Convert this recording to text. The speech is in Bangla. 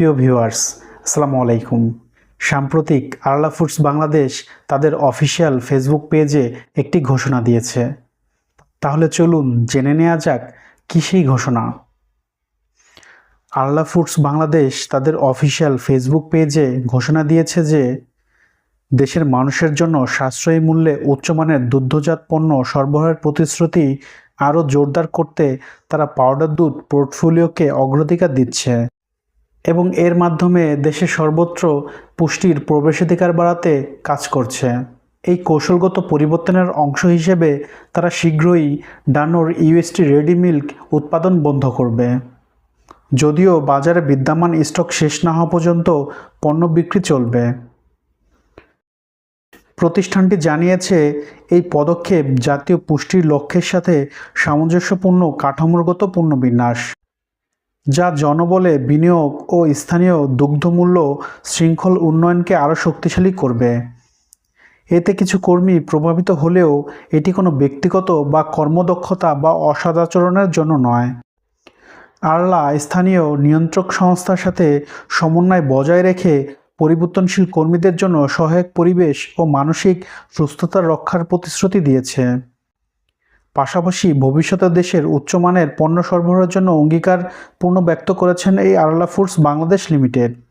প্রিয় ভিউয়ার্স, আসসালামু আলাইকুম। সাম্প্রতিক আরলা ফুডস বাংলাদেশ তাদের অফিসিয়াল ফেসবুক পেজে একটি ঘোষণা দিয়েছে। তাহলে চলুন জেনে নেওয়া যাক কী সেই ঘোষণা। আরলা ফুডস বাংলাদেশ তাদের অফিসিয়াল ফেসবুক পেজে ঘোষণা দিয়েছে যে, দেশের মানুষের জন্য সাশ্রয়ী মূল্যে উচ্চমানের দুগ্ধজাত পণ্য সরবরাহের প্রতিশ্রুতি আরও জোরদার করতে তারা পাউডার দুধ পোর্টফোলিওকে অগ্রাধিকার দিচ্ছে। এবং এর মাধ্যমে দেশে সর্বত্র পুষ্টির প্রবেশাধিকার বাড়াতে কাজ করছে। এই কৌশলগত পরিবর্তনের অংশ হিসেবে তারা শীঘ্রই ডানোর ইউএসটি রেডি মিল্ক উৎপাদন বন্ধ করবে। যদিও বাজারে বিদ্যমান স্টক শেষ না হওয়া পর্যন্ত পণ্য বিক্রি চলবে। প্রতিষ্ঠানটি জানিয়েছে, এই পদক্ষেপ জাতীয় পুষ্টির লক্ষ্যের সাথে সামঞ্জস্যপূর্ণ কাঠামোগত পণ্যবিন্যাস যা জনবলে বিনিয়োগ ও স্থানীয় দুগ্ধমূল্য শৃঙ্খল উন্নয়নকে আরও শক্তিশালী করবে। এতে কিছু কর্মী প্রভাবিত হলেও এটি কোনো ব্যক্তিগত বা কর্মদক্ষতা বা অসদাচরণের জন্য নয়। আরলা স্থানীয় নিয়ন্ত্রক সংস্থার সাথে সমন্বয় বজায় রেখে পরিবর্তনশীল কর্মীদের জন্য সহায়ক পরিবেশ ও মানসিক সুস্থতা রক্ষার প্রতিশ্রুতি দিয়েছে। পাশাপাশি ভবিষ্যতে দেশের উচ্চমানের পণ্য সরবরাহের জন্য অঙ্গীকার পূর্ণ ব্যক্ত করেছেন এই আরলা ফুডস বাংলাদেশ লিমিটেড।